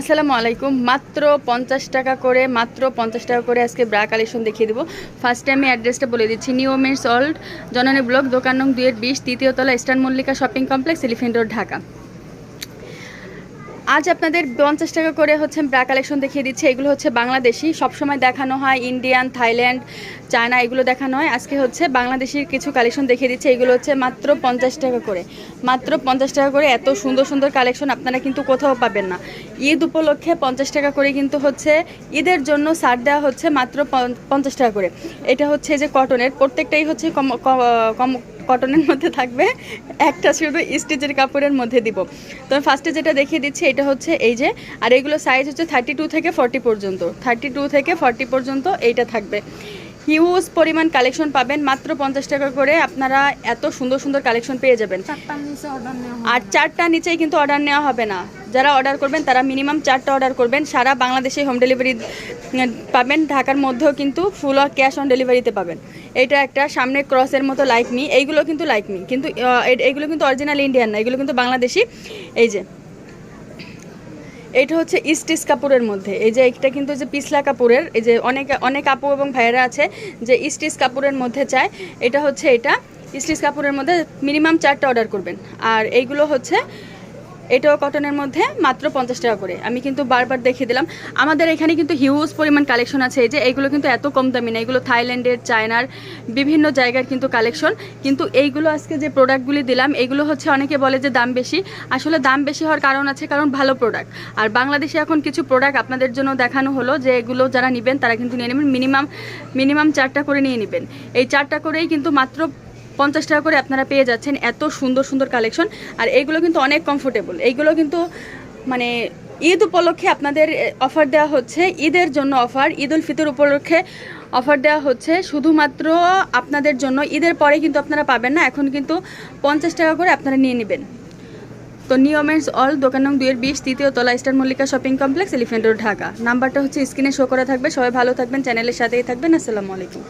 আসসালামু আলাইকুম। মাত্র পঞ্চাশ টাকা করে, মাত্র পঞ্চাশ টাকা করে আজকে ব্রা কালেকশন দেখিয়ে দেবো। ফার্স্টে আমি অ্যাড্রেসটা বলে দিচ্ছি new women's old Janani block, দোকান নং দুইয়ের বিশ তৃতীয়তলা eastern Mallika shopping complex elephant road Dhaka. আজ আপনাদের পঞ্চাশ টাকা করে হচ্ছে ব্রা কালেকশন দেখিয়ে দিচ্ছে। এগুলো হচ্ছে বাংলাদেশি। সবসময় দেখানো হয় ইন্ডিয়ান থাইল্যান্ড চায়না এগুলো দেখানো হয়। আজকে হচ্ছে বাংলাদেশির কিছু কালেকশন দেখিয়ে দিচ্ছে। এগুলো হচ্ছে মাত্র পঞ্চাশ টাকা করে। মাত্র পঞ্চাশ টাকা করে এত সুন্দর সুন্দর কালেকশন আপনারা কিন্তু কোথাও পাবেন না। ঈদ উপলক্ষে পঞ্চাশ টাকা করে কিন্তু হচ্ছে ঈদের জন্য ছাড় দেওয়া হচ্ছে মাত্র পঞ্চ- পঞ্চাশ টাকা করে। এটা হচ্ছে যে কটনের প্রত্যেকটাই হচ্ছে কম কম কটনের মধ্যে থাকবে একটা শুধু স্টিচের কাপড়ের মধ্যে দিব। তো ফার্স্টে যেটা দেখিয়ে দিচ্ছি এটা হচ্ছে এই যে আর এগুলো সাইজ হচ্ছে থার্টি টু থেকে ফর্টি পর্যন্ত। থার্টি টু থেকে ফর্টি পর্যন্ত এইটা থাকবে। হিউজ পরিমাণ কালেকশন পাবেন মাত্র পঞ্চাশ টাকা করে আপনারা এত সুন্দর সুন্দর কালেকশন পেয়ে যাবেন। চারটার নিচে অর্ডার আর চারটা নিচেই কিন্তু অর্ডার নেওয়া হবে না। যারা অর্ডার করবেন, তারা মিনিমাম চারটা অর্ডার করবেন। সারা বাংলাদেশে হোম ডেলিভারি পাবেন। ঢাকার মধ্যেও কিন্তু ফুল ক্যাশ অন ডেলিভারিতে পাবেন। এটা একটা সামনে ক্রসের মতো লাইক মি এইগুলো কিন্তু লাইক মি কিন্তু এইগুলো কিন্তু অরিজিনাল ইন্ডিয়ান না। এগুলো কিন্তু বাংলাদেশি। এই যে এটা হচ্ছে স্টিচ কাপড়ের মধ্যে। এই যে এটা কিন্তু যে পিছলা কাপড়ের এই যে অনেক অনেক আপু এবং ভাইয়েরা আছে যে স্টিচ কাপড়ের মধ্যে চায়। এটা হচ্ছে এটা। স্টিচ কাপড়ের মধ্যে মিনিমাম চারটা অর্ডার করবেন। আর এইগুলো হচ্ছে এটাও কটনের মধ্যে মাত্র পঞ্চাশ টাকা করে। আমি কিন্তু বারবার দেখিয়ে দিলাম। আমাদের এখানে কিন্তু হিউজ পরিমাণ কালেকশন আছে। এই যে এইগুলো কিন্তু এত কম দামি না। এগুলো থাইল্যান্ডের, চায়নার, বিভিন্ন জায়গার কিন্তু কালেকশন কিন্তু এইগুলো আজকে যে প্রোডাক্টগুলি দিলাম, এগুলো হচ্ছে অনেকে বলে যে দাম বেশি। আসলে দাম বেশি হওয়ার কারণ আছে কারণ ভালো প্রোডাক্ট আর বাংলাদেশে এখন কিছু প্রোডাক্ট আপনাদের জন্য দেখানো হলো যে এগুলো যারা নেবেন, তারা কিন্তু নিয়ে নেবেন। মিনিমাম মিনিমাম চারটা করে নিয়ে নেবেন। এই চারটা করেই কিন্তু মাত্র পঞ্চাশ টাকা করে আপনারা পেয়ে যাচ্ছেন এত সুন্দর সুন্দর কালেকশন। আর এইগুলো কিন্তু অনেক কমফোর্টেবল এইগুলো কিন্তু মানে ঈদ উপলক্ষে আপনাদের অফার দেওয়া হচ্ছে, ঈদের জন্য অফার ঈদ উল ফিতর উপলক্ষে অফার দেওয়া হচ্ছে। শুধুমাত্র আপনাদের জন্য, ঈদের পরে কিন্তু আপনারা পাবেন না, এখন কিন্তু পঞ্চাশ টাকা করে আপনারা নিয়ে নেবেন। তো নিয়মেন্টস অল, দোকান নং দুইয়ের বিশ, তৃতীয় তলা star Mallika shopping complex elephant road, Dhaka. নাম্বারটা হচ্ছে স্ক্রিনে শো করা থাকবে, সবাই ভালো থাকবেন, চ্যানেলের সাথেই থাকবেন, আসসালামু আলাইকুম।